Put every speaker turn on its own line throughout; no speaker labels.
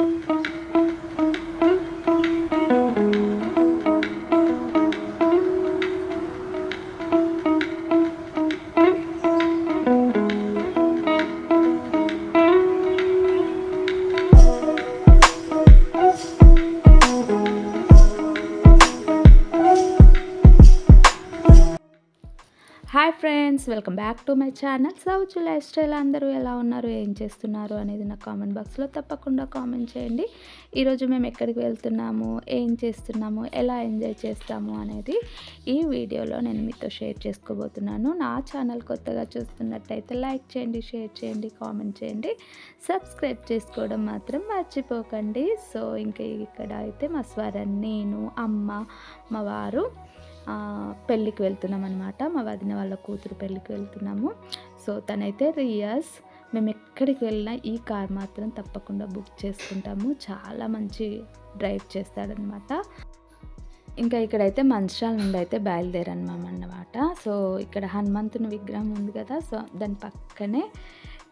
Hi welcome back to my channel. సౌచు lifestyle అందరూ ఎలా ఉన్నారు? ఏం చేస్తున్నారు? అనేది నా కామెంట్ బాక్స్లో తప్పకుండా కామెంట్ చేయండి. ఈరోజు మేము ఎక్కడికి వెళ్తున్నాము? ఏం చేస్తున్నాము? ఎలా ఎంజాయ్ చేస్తాము? అనేది ఈ వీడియోలో నేను మీతో షేర్ చేసుకోబోతున్నాను. నా ఛానల్ కొత్తగా చూస్తున్నట్టయితే లైక్ చేయండి షేర్ చేయండి కామెంట్ చేయండి. సబ్స్క్రైబ్ చేసుకోవడం మాత్రం మర్చిపోకండి. సో ఇంకా ఇక్కడ అయితే మా స్వరన్ నేను అమ్మ మా వారు పెళ్ళికి వెళ్తున్నాం అనమాట మా వదిన వాళ్ళ కూతురు పెళ్ళికి వెళ్తున్నాము. సో తనైతే రియాస్ మేము ఎక్కడికి వెళ్ళినా ఈ కార్ మాత్రం తప్పకుండా బుక్ చేసుకుంటాము. చాలా మంచి డ్రైవ్ చేస్తాడనమాట ఇంకా ఇక్కడైతే మంచిరాల నుండి అయితే బయలుదేరన్నాం అన్నమాట. సో ఇక్కడ హనుమంతుని విగ్రహం ఉంది కదా సో దాని పక్కనే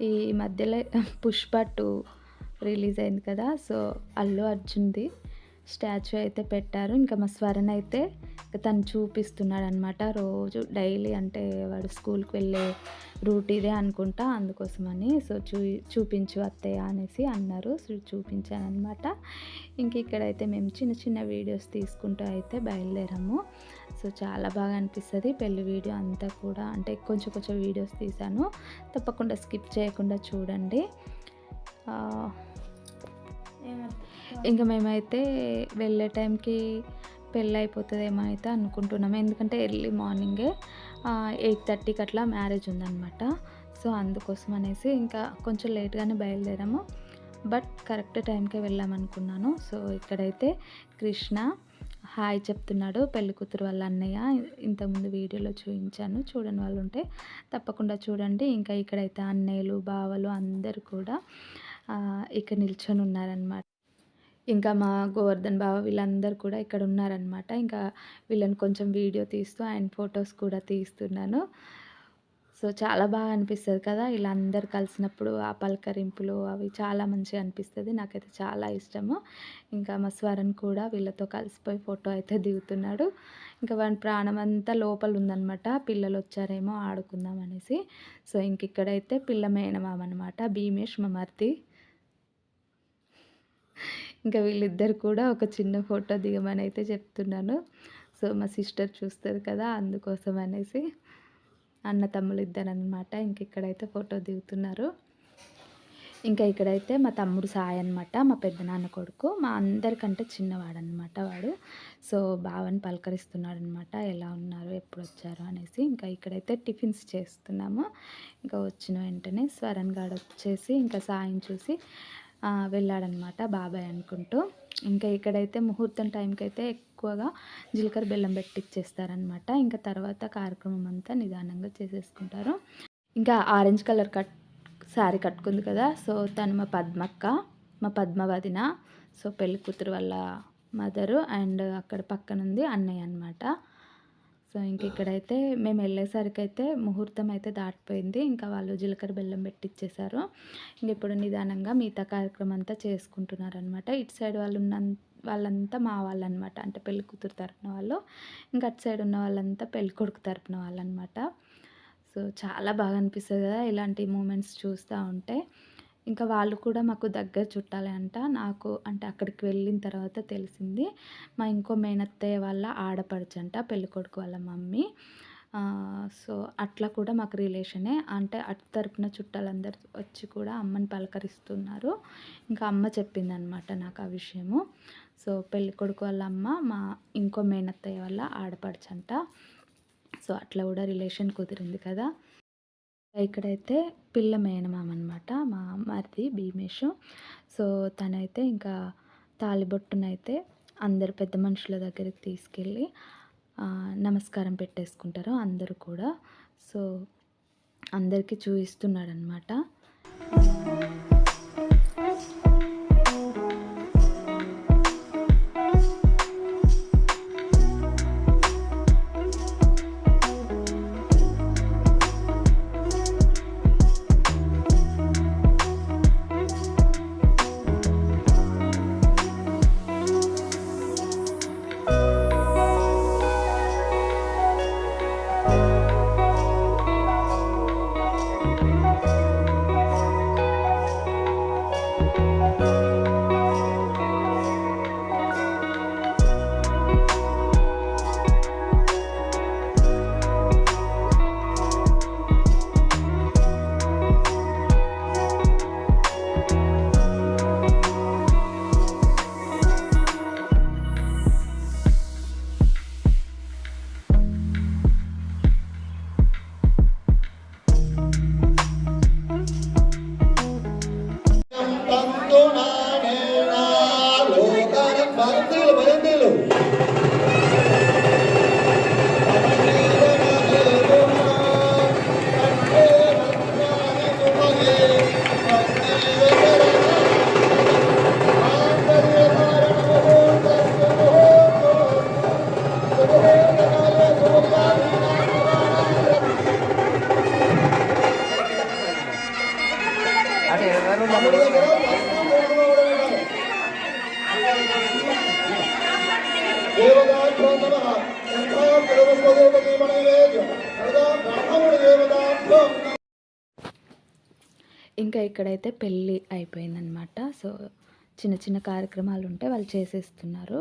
ఈ మధ్యలో పుష్ప టూ రిలీజ్ అయింది కదా సో అల్లు అర్జున్ది. స్టాచ్యూ అయితే పెట్టారు. ఇంకా మా స్వరణ అయితే తను చూపిస్తున్నాడు అనమాట రోజు డైలీ అంటే వాడు స్కూల్కి వెళ్ళే రూట్ ఇదే అనుకుంటా అందుకోసమని సో చూ చూపించు అత్తయ్య అనేసి అన్నారు. సో చూపించాను అనమాట ఇంక ఇక్కడైతే మేము చిన్న చిన్న వీడియోస్ తీసుకుంటూ అయితే బయలుదేరాము. సో చాలా బాగా అనిపిస్తుంది. పెళ్ళి వీడియో అంతా కూడా అంటే కొంచెం కొంచెం వీడియోస్ తీసాను తప్పకుండా స్కిప్ చేయకుండా చూడండి. ఆ, ఇంకా మేమైతే వెళ్ళే టైంకి పెళ్ళి అయిపోతుందేమో అయితే అనుకుంటున్నాం. ఎందుకంటే ఎర్లీ మార్నింగే ఎయిట్ థర్టీకి అట్లా మ్యారేజ్ ఉందన్నమాట. సో అందుకోసం అనేసి ఇంకా కొంచెం లేట్గానే బయలుదేరాము. బట్ కరెక్ట్ టైంకే వెళ్ళామనుకున్నాను. సో ఇక్కడైతే కృష్ణ హాయ్ చెప్తున్నాడు. పెళ్ళి కూతురు వాళ్ళ అన్నయ్య ఇంతకుముందు వీడియోలో చూపించాను. చూడని వాళ్ళు ఉంటే తప్పకుండా చూడండి. ఇంకా ఇక్కడైతే అన్నయ్యలు బావలు అందరు కూడా ఇక్కడ నిల్చొని ఉన్నారనమాట ఇంకా మా గోవర్ధన్ బావ వీళ్ళందరూ కూడా ఇక్కడ ఉన్నారనమాట ఇంకా వీళ్ళని కొంచెం వీడియో తీస్తూ అండ్ ఫొటోస్ కూడా తీస్తున్నాను. సో చాలా బాగా అనిపిస్తుంది కదా ఇలా అందరు కలిసినప్పుడు ఆ పలకరింపులు అవి చాలా మంచిగా అనిపిస్తుంది. నాకైతే చాలా ఇష్టము. ఇంకా మా స్వరణ్ కూడా వీళ్ళతో కలిసిపోయి ఫోటో అయితే దిగుతున్నాడు. ఇంకా వాడి ప్రాణం అంతా లోపల ఉందనమాట పిల్లలు వచ్చారేమో ఆడుకుందాం అనేసి. సో ఇంక ఇక్కడైతే పిల్ల మేనమామ అనమాట భీమేష్ మా ఇంకా వీళ్ళిద్దరు కూడా ఒక చిన్న ఫోటో దిగమని అయితే చెప్తున్నాను. సో మా సిస్టర్ చూస్తుంది కదా అందుకోసం అనేసి అన్న తమ్ముళ్ళు ఇద్దరు అనమాట ఇంక ఇక్కడైతే ఫోటో దిగుతున్నారు. ఇంకా ఇక్కడైతే మా తమ్ముడు సాయి అనమాట మా పెద్దనాన్న కొడుకు మా అందరికంటే చిన్నవాడు అనమాట వాడు. సో బావని పలకరిస్తున్నాడు అనమాట ఎలా ఉన్నారు ఎప్పుడు వచ్చారు అనేసి. ఇంకా ఇక్కడైతే టిఫిన్స్ చేస్తున్నాము. ఇంకా వచ్చిన వెంటనే స్వరణ్ గాడు వచ్చేసి ఇంకా సాయం చూసి వెళ్ళాడనమాట బాబాయ్ అనుకుంటూ. ఇంకా ఇక్కడైతే ముహూర్తం టైంకి అయితే ఎక్కువగా జీలకర్ర బెల్లం పెట్టిచ్చేస్తారనమాట. ఇంకా తర్వాత కార్యక్రమం అంతా నిదానంగా చేసేసుకుంటారు. ఇంకా ఆరెంజ్ కలర్ కట్ శారీ కట్టుకుంది కదా సో తను మా పద్మక్క మా పద్మవదిన సో పెళ్ళి కూతురు వాళ్ళ మదరు అండ్ అక్కడ పక్కన ఉంది అన్నయ్య అనమాట సో ఇంక ఇక్కడైతే మేము వెళ్ళేసరికి అయితే ముహూర్తం అయితే దాటిపోయింది. ఇంకా వాళ్ళు జీలకర్ర బెల్లం పెట్టిచ్చేసారు. ఇంక ఇప్పుడు నిదానంగా మిగతా కార్యక్రమం అంతా చేసుకుంటున్నారు అనమాట ఇటు సైడ్ వాళ్ళు ఉన్న వాళ్ళంతా మా వాళ్ళు అనమాట అంటే పెళ్ళి కూతురు తరపున వాళ్ళు. ఇంకా అటు సైడ్ ఉన్న వాళ్ళంతా పెళ్ళి కొడుకు తరపున వాళ్ళు అనమాట సో చాలా బాగా అనిపిస్తుంది కదా ఇలాంటి మూమెంట్స్ చూస్తూ ఉంటే. ఇంకా వాళ్ళు కూడా మాకు దగ్గర చుట్టాలి అంట నాకు అంటే అక్కడికి వెళ్ళిన తర్వాత తెలిసింది. మా ఇంకో మేనత్తయ్య వాళ్ళ ఆడపడుచంట పెళ్ళికొడుకు వాళ్ళ మమ్మీ. సో అట్లా కూడా మాకు రిలేషనే. అంటే అటు తరపున చుట్టాలందరూ వచ్చి కూడా అమ్మని పలకరిస్తున్నారు. ఇంకా అమ్మ చెప్పిందనమాట నాకు ఆ విషయము. సో పెళ్ళికొడుకు వాళ్ళ అమ్మ మా ఇంకో మేనత్తయ్య వాళ్ళ ఆడపడుచంట. సో అట్లా కూడా రిలేషన్ కుదిరింది కదా. ఇక్కడైతే పిల్ల మేనమామ అనమాట మా మరిది భీమేష్ సో తనైతే ఇంకా తాలిబొట్టునైతే అందరు పెద్ద మనుషుల దగ్గరికి తీసుకెళ్ళి నమస్కారం పెట్టేసుకుంటారు అందరూ కూడా. సో అందరికీ చూపిస్తున్నాడు అనమాట ఇక్కడైతే పెళ్ళి అయిపోయిందనమాట. సో చిన్న చిన్న కార్యక్రమాలు ఉంటే వాళ్ళు చేసేస్తున్నారు.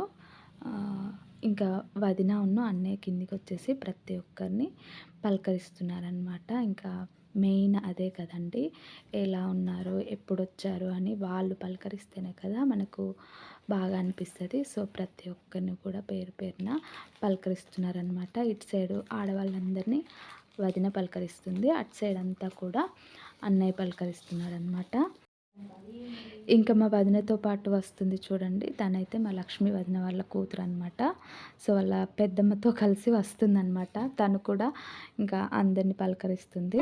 ఇంకా వదిన ఉన్న అన్నయ్య కిందికి వచ్చేసి ప్రతి ఒక్కరిని పలకరిస్తున్నారనమాట. ఇంకా మెయిన్ అదే కదండి ఎలా ఉన్నారు ఎప్పుడు వచ్చారు అని వాళ్ళు పలకరిస్తేనే కదా మనకు బాగా అనిపిస్తుంది. సో ప్రతి ఒక్కరిని కూడా పేరు పేరున పలకరిస్తున్నారనమాట. ఇటు సైడు ఆడవాళ్ళందరినీ వదిన పలకరిస్తుంది. అటు సైడ్ అంతా కూడా అన్నయ్య పలకరిస్తున్నాడు అనమాట ఇంకా మా వదినతో పాటు వస్తుంది చూడండి. తనైతే మా లక్ష్మి వదిన వాళ్ళ కూతురు అనమాట సో వాళ్ళ పెద్దమ్మతో కలిసి వస్తుందన్నమాట. తను కూడా ఇంకా అందరిని పలకరిస్తుంది.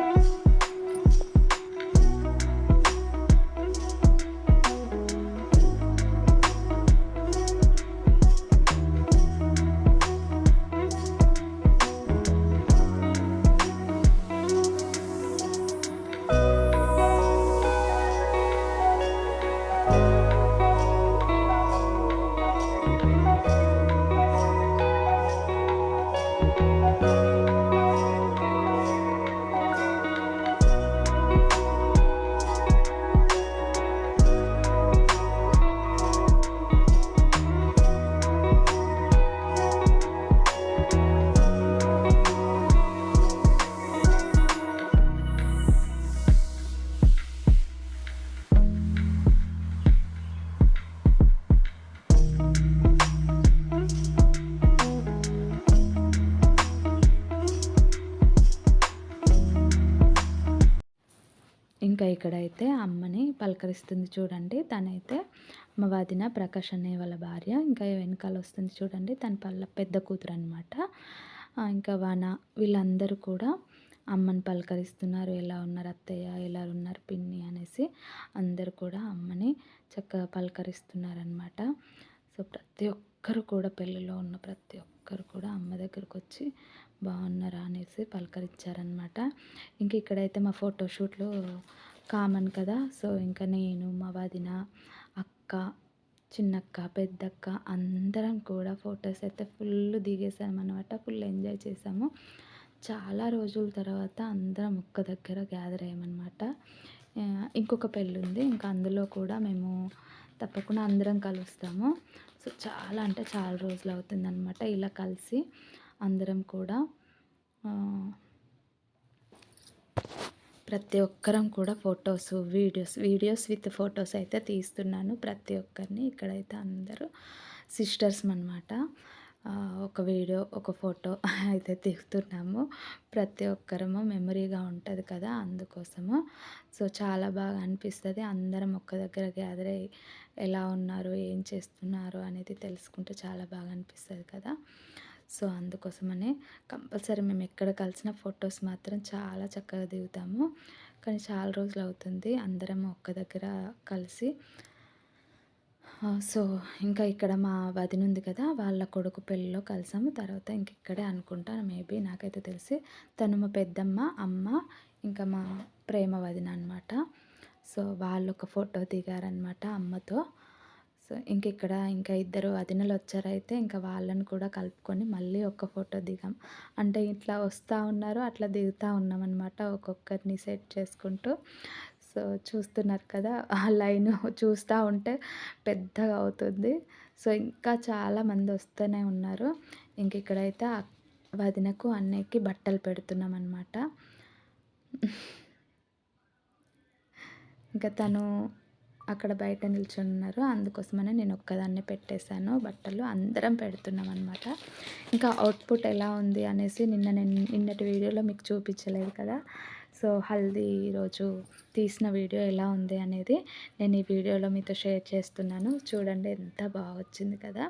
ఇంకా ఇక్కడైతే అమ్మని పలకరిస్తుంది చూడండి. తనైతే మా వదిన ప్రకాష్ అనే వాళ్ళ భార్య. ఇంకా వెనకాల వస్తుంది చూడండి. తన పల్ల పెద్ద కూతురు అనమాట ఇంకా వన వీళ్ళందరూ కూడా అమ్మని పలకరిస్తున్నారు. ఎలా ఉన్నారు అత్తయ్య? ఎలా ఉన్నారు పిన్ని? అనేసి అందరూ కూడా అమ్మని చక్కగా పలకరిస్తున్నారనమాట సో ప్రతి ఒక్కరు కూడా పెళ్ళిలో ఉన్న ప్రతి ఒక్కరు కూడా అమ్మ దగ్గరకు వచ్చి బాగున్నారా అనేసి పలకరించారనమాట ఇంక ఇక్కడైతే మా ఫోటోషూట్లు కామన్ కదా. సో ఇంకా నేను మా వదిన అక్క చిన్నక్క పెద్దక్క అందరం కూడా ఫొటోస్ అయితే ఫుల్ దిగేసాము అనమాట ఫుల్ ఎంజాయ్ చేసాము. చాలా రోజుల తర్వాత అందరం ఒక్క దగ్గర గ్యాదర్ అయ్యామన్నమాట. ఇంకొక పెళ్ళి ఉంది. ఇంకా అందులో కూడా మేము తప్పకుండా అందరం కలుస్తాము. సో చాలా అంటే చాలా రోజులు అవుతుందన్నమాట ఇలా కలిసి అందరం కూడా. ప్రతి ఒక్కరం కూడా photos videos videos with photos అయితే తీస్తున్నాను ప్రతి ఒక్కరిని. ఇక్కడైతే అందరూ సిస్టర్స్ అనమాట ఒక వీడియో ఒక ఫోటో అయితే తీస్తున్నాము. ప్రతి ఒక్కరము మెమరీగా ఉంటుంది కదా అందుకోసము. సో చాలా బాగా అనిపిస్తుంది. అందరం ఒక్క దగ్గర గ్యాదర్ అయ్యి ఎలా ఉన్నారు ఏం చేస్తున్నారు అనేది తెలుసుకుంటే చాలా బాగా అనిపిస్తుంది కదా. సో అందుకోసమనే కంపల్సరీ మేము ఎక్కడ కలిసిన ఫొటోస్ మాత్రం చాలా చక్కగా దిగుతాము. కానీ చాలా రోజులు అవుతుంది. అందరం ఒక్క దగ్గర కలిసి. సో ఇంకా ఇక్కడ మా వదిన ఉంది కదా వాళ్ళ కొడుకు పెళ్ళిలో కలిసాము. తర్వాత ఇంక ఇక్కడే అనుకుంటాను. మేబీ నాకైతే తెలిసి తను మా పెద్దమ్మ అమ్మ ఇంకా మా ప్రేమ వదిన అనమాట సో వాళ్ళు ఒక ఫోటో దిగారనమాట అమ్మతో. ఇంక ఇక్కడ ఇంకా ఇద్దరు వదినలు వచ్చారైతే ఇంకా వాళ్ళని కూడా కలుపుకొని మళ్ళీ ఒక్క ఫోటో దిగాం. అంటే ఇట్లా వస్తూ ఉన్నారు అట్లా దిగుతూ ఉన్నాం అనమాట ఒక్కొక్కరిని సెట్ చేసుకుంటూ. సో చూస్తున్నారు కదా ఆ లైన్ చూస్తూ ఉంటే పెద్దగా అవుతుంది. సో ఇంకా చాలామంది వస్తూనే ఉన్నారు. ఇంక ఇక్కడైతే వదినకు అన్నయ్యకి బట్టలు పెడుతున్నాం అనమాట ఇంకా తను అక్కడ బయట నిల్చున్నారు. ఉన్నారు అందుకోసమనే నేను ఒక్కదాన్నే పెట్టేశాను. బట్టలు అందరం పెడుతున్నాం అనమాట ఇంకా అవుట్పుట్ ఎలా ఉంది అనేసి నిన్న నేను నిన్నటి వీడియోలో మీకు చూపించలేదు కదా. సో హల్దీ రోజు తీసిన వీడియో ఎలా ఉంది అనేది నేను ఈ వీడియోలో మీతో షేర్ చేస్తున్నాను. చూడండి ఎంత బాగా వచ్చింది కదా.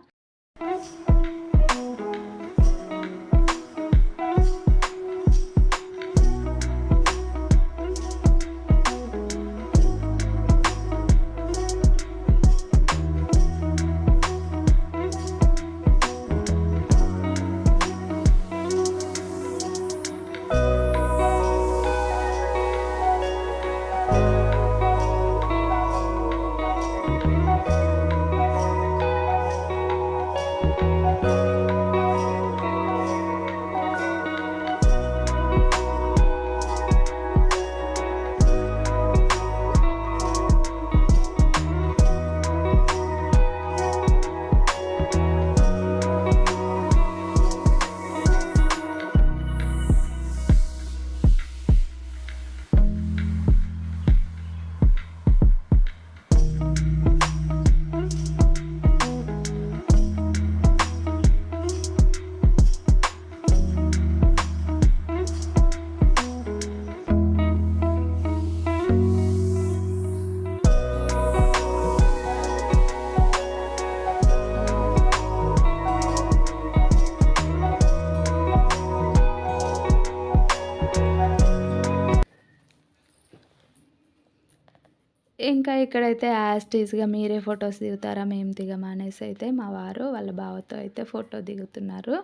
ఇక్కడైతే యాస్టీస్గా మీరే ఫొటోస్ దిగుతారా మేము దిగమా అనేసి అయితే మా వారు వాళ్ళ బావతో అయితే ఫోటో దిగుతున్నారు.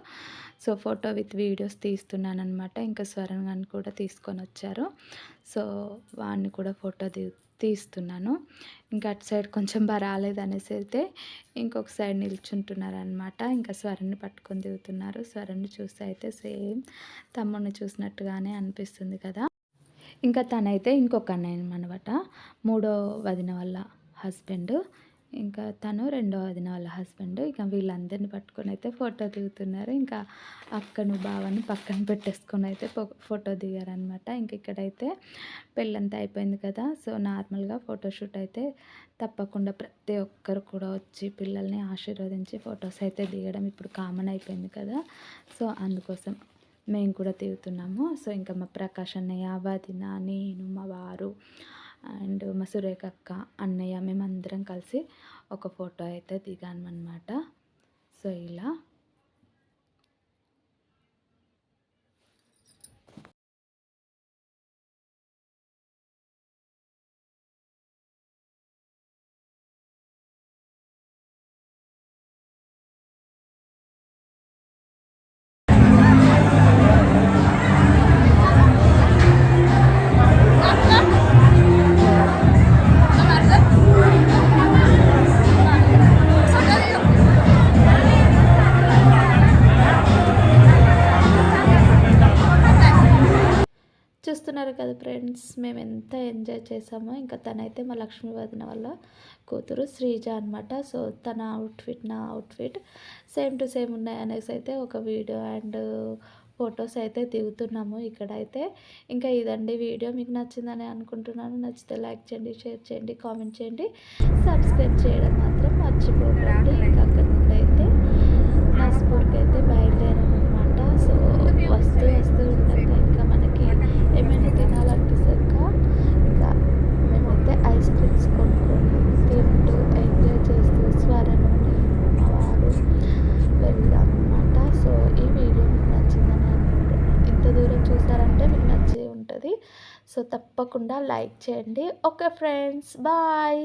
సో ఫోటో విత్ వీడియోస్ తీస్తున్నాను అనమాట ఇంకా స్వరణ్ గారిని కూడా తీసుకొని వచ్చారు. సో వాడిని కూడా ఫోటో దిగు తీస్తున్నాను. ఇంకా అటు సైడ్ కొంచెం బాగా రాలేదు అనేసి అయితే ఇంకొక సైడ్ నిల్చుంటున్నారు అనమాట ఇంకా స్వరణ్ని పట్టుకొని దిగుతున్నారు. స్వరణ్ని చూస్తే అయితే సేమ్ తమ్ముడిని చూసినట్టుగానే అనిపిస్తుంది కదా. ఇంకా తనైతే ఇంకొక అన్నయ్య అనమాట మూడో వదిన వాళ్ళ హస్బెండ్. ఇంకా తను రెండో వదిన వాళ్ళ హస్బెండ్. ఇంకా వీళ్ళందరిని పట్టుకొని అయితే ఫోటో దిగుతున్నారు. ఇంకా అక్కను బావని పక్కన పెట్టేసుకొని అయితే ఫో- ఫోటో దిగారనమాట. ఇంక ఇక్కడైతే పెళ్ళంతా అయిపోయింది కదా. సో నార్మల్గా ఫోటోషూట్ అయితే తప్పకుండా ప్రతి ఒక్కరు కూడా వచ్చి పిల్లల్ని ఆశీర్వదించి ఫొటోస్ అయితే దిగడం ఇప్పుడు కామన్ అయిపోయింది కదా. సో అందుకోసం మేము కూడా దిగుతున్నాము సో ఇంకా మా ప్రకాష్ అన్నయ్య వదిన నేను మా వారు అండ్ మా సురేఖ అక్క అన్నయ్య మేమందరం కలిసి ఒక ఫోటో అయితే దిగాము అనమాట సో ఇలా కదా ఫ్రెండ్స్ మేము ఎంత ఎంజాయ్ చేసామో ఇంకా తనైతే మా లక్ష్మీ వదిన వల్ల కూతురు శ్రీజ అనమాట సో తన అవుట్ఫిట్ నా అవుట్ఫిట్ సేమ్ టు సేమ్ ఉన్నాయి అనేసి అయితే ఒక వీడియో అండ్ ఫొటోస్ అయితే దిగుతున్నాము ఇక్కడైతే. ఇంకా ఇదండి వీడియో. మీకు నచ్చిందని అనుకుంటున్నాను. నచ్చితే లైక్ చేయండి షేర్ చేయండి కామెంట్ చేయండి. సబ్స్క్రైబ్ చేయడం మాత్రం మర్చిపోకండి. ఇంకా అక్కడ నుండి అయితే నా నాస్పూర్కి అయితే బయలుదేరామన్నమాట. సో వస్తూ వస్తూ ఉండగా ఇంకా మనకి ఏమైనా తినాలనిపిస్తాక ఇంకా మేమైతే ఐస్ క్రీమ్స్ కొనుక్కొని తింటూ ఎంజాయ్ చేస్తూ స్వరణం మా వారు వెళ్ళామన్నమాట సో ఈ వీడియో మీకు నచ్చిందని అనుకుంటున్నాను. ఇంత దూరం చూసారంటే మీకు నచ్చే ఉంటుంది. సో తప్పకుండా లైక్ చేయండి. Okay friends. బాయ్.